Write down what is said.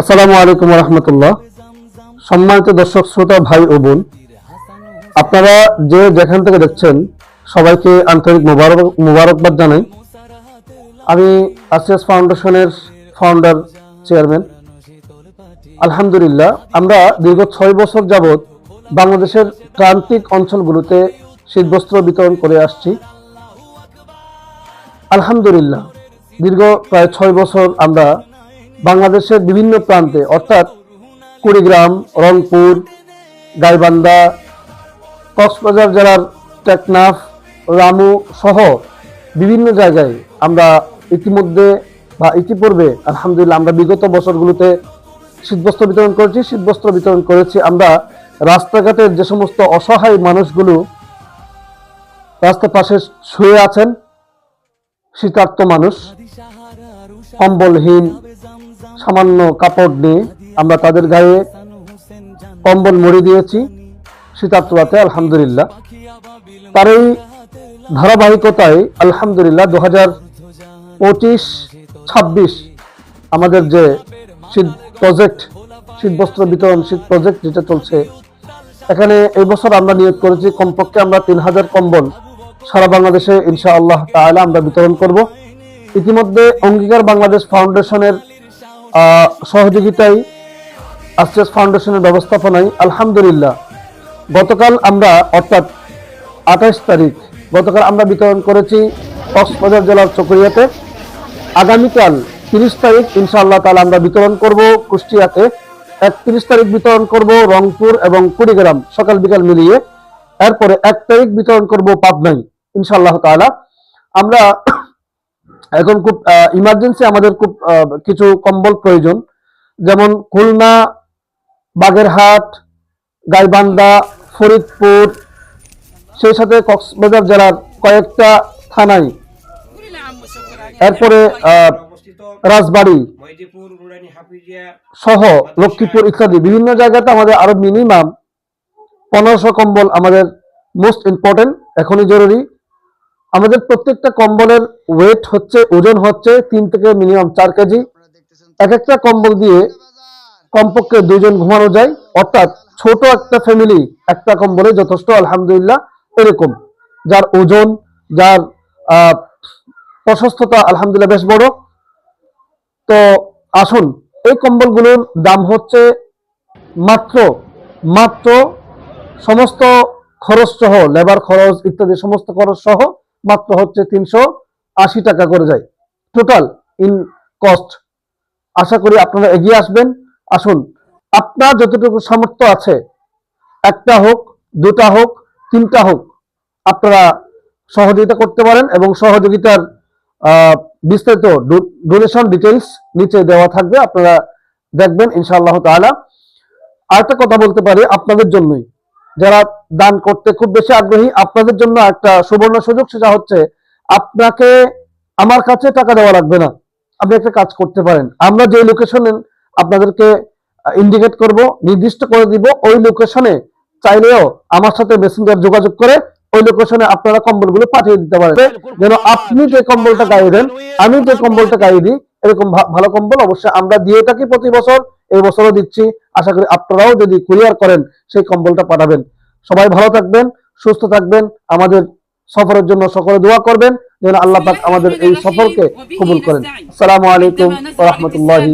আসসালামু আলাইকুম রহমতুল্লাহ। সম্মানিত দর্শক, শ্রোতা, ভাই ও বোন, আপনারা যে যেখান থেকে দেখছেন, সবাইকে আন্তরিক মোবারক, মোবারকবাদ জানাই। আমি আসিয়াস ফাউন্ডেশনের ফাউন্ডার চেয়ারম্যান আলহামদুলিল্লাহ, আমরা দীর্ঘ ছয় বছর যাবৎ বাংলাদেশের প্রান্তিক অঞ্চলগুলোতে শীতবস্ত্র বিতরণ করে আসছি। আলহামদুলিল্লাহ, দীর্ঘ প্রায় ছয় বছর আমরা বাংলাদেশের বিভিন্ন প্রান্তে, অর্থাৎ কুড়িগ্রাম, রংপুর, গাইবান্ধা, কক্সবাজার জেলার টেকনাফ, রামু সহ বিভিন্ন জায়গায় আমরা ইতিমধ্যে বা ইতিপূর্বে, আলহামদুলিল্লাহ আমরা বিগত বছরগুলোতে শীতবস্ত্র বিতরণ করেছি। শীতবস্ত্র বিতরণ করেছি আমরা রাস্তাঘাটের যে সমস্ত অসহায় মানুষগুলো রাস্তার পাশে শুয়ে আছেন, শীতার্ত মানুষ, কম্বলহীন সামান্য কাপড় নিয়ে আমরা তাদের গায়ে কম্বল মুড়ি দিয়েছি শীতার্তরাতে আলহামদুলিল্লাহ। তার এই ধারাবাহিকতায়, আলহামদুলিল্লাহ দু হাজার পঁচিশ, ছাব্বিশ আমাদের যে শীত প্রজেক্ট শীত বস্ত্র বিতরণ শীত প্রজেক্ট যেটা চলছে, এখানে এই বছর আমরা নিয়োগ করেছি, কমপক্ষে আমরা তিন হাজার কম্বল সারা বাংলাদেশে ইনশা আল্লাহ তাহলে আমরা বিতরণ করব। ইতিমধ্যে অঙ্গীকার বাংলাদেশ ফাউন্ডেশনের সহযোগিতায় আস্টেস ফাউন্ডেশনের ব্যবস্থাপনায় আলহামদুলিল্লাহ। গতকাল আমরা, অর্থাৎ আঠাশ তারিখ, গতকাল আমরা বিতরণ করেছি কক্সবাজার জেলার চকরিয়াতে। আগামীকাল তিরিশ তারিখ, ইনশাআল্লাহ তাহলে আমরা বিতরণ করব কুষ্টিয়াতে। একত্রিশ তারিখ বিতরণ করব রংপুর এবং কুড়িগ্রাম, সকাল বিকাল মিলিয়ে। এরপরে এক তারিখ বিতরণ করব পাবনাই ইনশাআল্লাহ তাআলা। আমরা এখন খুব ইমার্জেন্সি আমাদের খুব কিছু কম্বল প্রয়োজন। যেমন খুলনা, বাগেরহাট, গাইবান্ধা, ফরিদপুর, সেই সাথে কক্সবাজার জেলার কয়েকটা থানায়। এরপরে রাজবাড়ী সহ লক্ষ্মীপুর ইত্যাদি। বিভিন্ন জায়গাতে আমাদের আরও মিনিমাম পনেরোশো কম্বল আমাদের মোস্ট ইম্পর্টেন্ট এখনই জরুরি। আমাদের প্রত্যেকটা কম্বলের ওয়েট হচ্ছে, ওজন হচ্ছে তিন থেকে মিনিমাম চার কেজি। এক একটা কম্বল দিয়ে কমপক্ষে দুজন ঘুমানো যায়। অর্থাৎ ছোট একটা ফ্যামিলি একটা কম্বলে যথেষ্ট, আলহামদুলিল্লাহ, এরকম। যার ওজন, যার প্রশস্ততা, আলহামদুলিল্লাহ, বেশ বড়। তো আসুন, এই কম্বলগুলোর দাম হচ্ছে মাত্র মাত্র সমস্ত খরচ সহ লেবার খরচ ইত্যাদি সমস্ত খরচ সহ মাত্র হচ্ছে তিনশো আশি টাকা করে যায়। টোটাল ইন কস্ট আশা করি আপনারা এগিয়ে আসবেন। আসুন, আপনার যতটুকু সামর্থ্য আছে, একটা হোক, দুটা হোক, তিনটা হোক, আপনারা সহযোগিতা করতে পারেন এবং সহযোগিতার বিস্তারিত ডোনেশন ডিটেলস নিচে দেওয়া থাকবে, আপনারা দেখবেন, ইনশাআল্লাহ তাআলা। আরেকটা কথা বলতে পারি আপনাদের জন্যই। যারা দান করতে খুব বেশি আগ্রহী আপনাদের জন্য একটা সুবর্ণ সুযোগ সেটা হচ্ছে আপনাকে আমার কাছে টাকা দেওয়া লাগবে না। আপনি একটা কাজ করতে পারেন। আমরা যে লোকেশনে আপনাদেরকে ইন্ডিকেট করব নির্দিষ্ট করে দিব ওই লোকেশনে চাইলেও আমার সাথে মেসেঞ্জার যোগাযোগ করে ওই লোকেশনে আপনারা কম্বলগুলো পাঠিয়ে দিতে পারেন। যেন আপনি যে কম্বলটা গায়ে দেন আমি যে কম্বলটা গায়ে দিই এরকম ভালো কম্বল অবশ্যই আমরা দিয়ে থাকি প্রতি বছর এই বছরও দিচ্ছি। আশা করি আপনারাও যদি ক্লিয়ার করেন, সেই কম্বলটা পাঠাবেন। সবাই ভালো থাকবেন, সুস্থ থাকবেন, আমাদের সফরের জন্য সকলে দোয়া করবেন, যেন আল্লাহ পাক আমাদের এই সফরকে কবুল করেন। আসসালামু আলাইকুম রহমতুল্লাহি